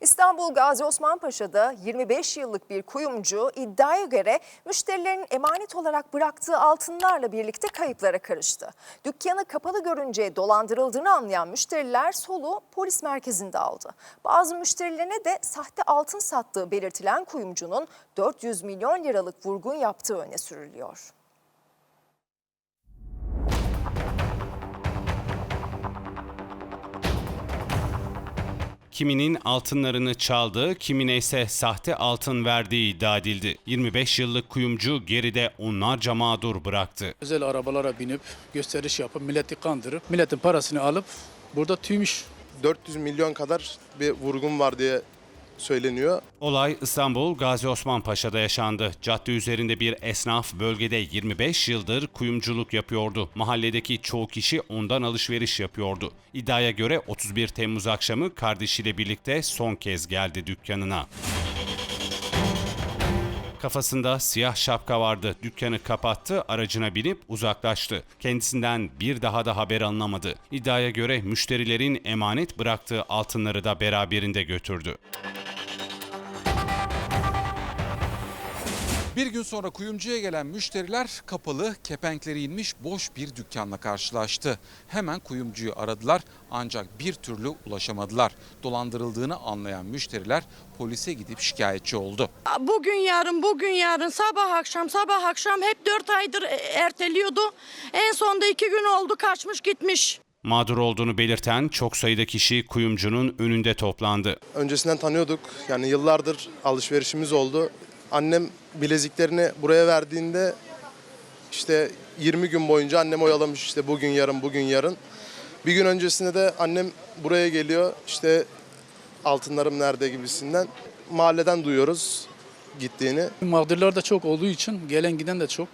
İstanbul Gazi Osman Paşa'da 25 yıllık bir kuyumcu iddiaya göre müşterilerin emanet olarak bıraktığı altınlarla birlikte kayıplara karıştı. Dükkanı kapalı görünce dolandırıldığını anlayan müşteriler soluğu polis merkezinde aldı. Bazı müşterilerine de sahte altın sattığı belirtilen kuyumcunun 400 milyon liralık vurgun yaptığı öne sürülüyor. Kiminin altınlarını çaldığı, kimine ise sahte altın verdiği iddia edildi. 25 yıllık kuyumcu geride onlarca mağdur bıraktı. Özel arabalara binip gösteriş yapıp milleti kandırıp milletin parasını alıp burada tüymüş. 400 milyon kadar bir vurgun var diye söyleniyor. Olay İstanbul Gazi Osman Paşa'da yaşandı. Cadde üzerinde bir esnaf bölgede 25 yıldır kuyumculuk yapıyordu. Mahalledeki çoğu kişi ondan alışveriş yapıyordu. İddiaya göre 31 Temmuz akşamı kardeşiyle birlikte son kez geldi dükkanına. Kafasında siyah şapka vardı. Dükkanı kapattı, aracına binip uzaklaştı. Kendisinden bir daha da haber alınamadı. İddiaya göre müşterilerin emanet bıraktığı altınları da beraberinde götürdü. Bir gün sonra kuyumcuya gelen müşteriler kapalı, kepenkleri inmiş boş bir dükkanla karşılaştı. Hemen kuyumcuyu aradılar ancak bir türlü ulaşamadılar. Dolandırıldığını anlayan müşteriler polise gidip şikayetçi oldu. Bugün yarın, bugün yarın, sabah akşam, sabah akşam hep dört aydır e, erteliyordu. En sonunda iki gün oldu kaçmış gitmiş. Mağdur olduğunu belirten çok sayıda kişi kuyumcunun önünde toplandı. Öncesinden tanıyorduk. Yani yıllardır alışverişimiz oldu. Annem bileziklerini buraya verdiğinde işte 20 gün boyunca annem oyalamış işte bugün yarın bugün yarın. Bir gün öncesinde de annem buraya geliyor işte altınlarım nerede gibisinden. Mahalleden duyuyoruz gittiğini. Mağdurlar da çok olduğu için gelen giden de çok.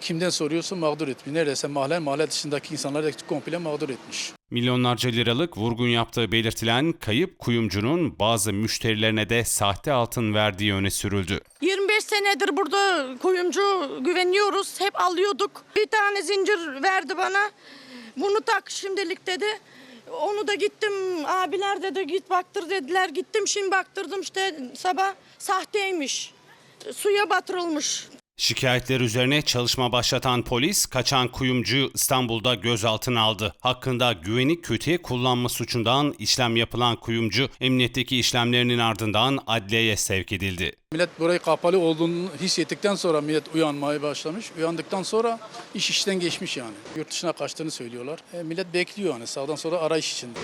Kimden soruyorsa mağdur etmiş. Neredeyse mahalle mahalle dışındaki insanları da komple mağdur etmiş. Milyonlarca liralık vurgun yaptığı belirtilen kayıp kuyumcunun bazı müşterilerine de sahte altın verdiği öne sürüldü. 25 senedir burada kuyumcu güveniyoruz. Hep alıyorduk. Bir tane zincir verdi bana. Bunu tak şimdilik dedi. Onu da gittim abiler dedi git baktır dediler. Gittim şimdi baktırdım işte sabah sahteymiş. Suya batırılmış. Şikayetler üzerine çalışma başlatan polis kaçan kuyumcuyu İstanbul'da gözaltına aldı. Hakkında güveni kötüye kullanma suçundan işlem yapılan kuyumcu emniyetteki işlemlerinin ardından adliyeye sevk edildi. Millet burayı kapalı olduğunu hissettikten sonra millet uyanmaya başlamış. Uyandıktan sonra iş işten geçmiş yani. Yurt dışına kaçtığını söylüyorlar. E, millet bekliyor yani sağdan sonra arayış içinde.